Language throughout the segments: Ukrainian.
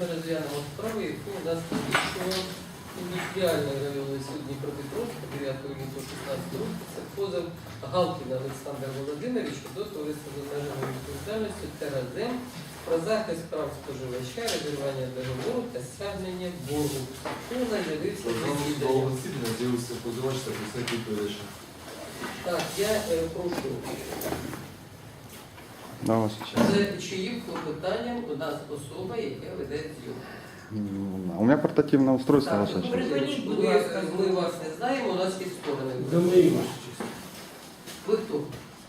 Ми розглянемо справу, яку у нас підвищував індустріальний районний суд Дніпропетровська 9 лютого 16 року. Це позов Галкіна Олександра Володимировича до товариства з обмеженою відповідальністю Теразем про захист прав споживача, розірвання договору та стягнення боргу. Заявився Пожалуйста, засідання? з'явився позивач та представник відповідача. Так, я е, прошу. Да, ваша. З чиїм клопотанням у нас особа, яка веде зйомку? М, У меня портативное устройство, Так, ваша честь. припиніть, будь ласка, ми вас не знаємо, у нас є сторони. Честь. Ви хто?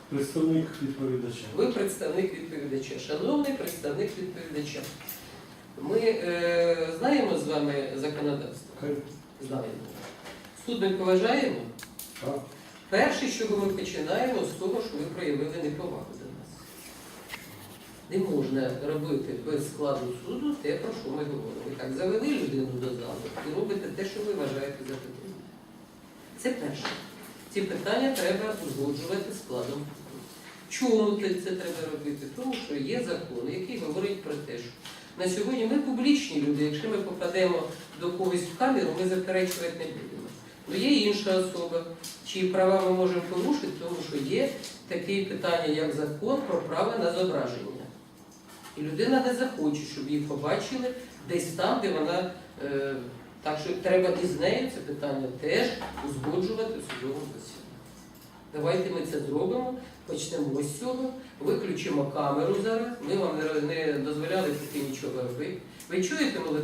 Представник відповідача. Ви представник відповідача. Шановний представник відповідача. Ми е, знаємо з вами законодавство? Хай. Знаємо. Суд ми поважаємо. Так. Перше, з чого ми починаємо, з того, що ви проявили неповагу до. Не можна робити без складу суду те, про що ми говоримо. Так завели людину до залу і робите те, що ви вважаєте за потрібне. Це перше. Ці питання треба узгоджувати складом. Чому це треба робити? Тому що є закон, який говорить про те, що на сьогодні ми публічні люди. Якщо ми попадемо до когось в камеру, ми заперечувати не будемо. Ну є інша особа, чиї права ми можемо порушити, тому що є таке питання, як закон про право на зображення. І людина не захоче, щоб її побачили десь там, де вона. Е, так що треба і з нею це питання теж узгоджувати в судовому засіданні. Давайте ми це зробимо, почнемо з цього, виключимо камеру зараз. Ми вам не, дозволяли таки нічого робити. Ви чуєте, молоді?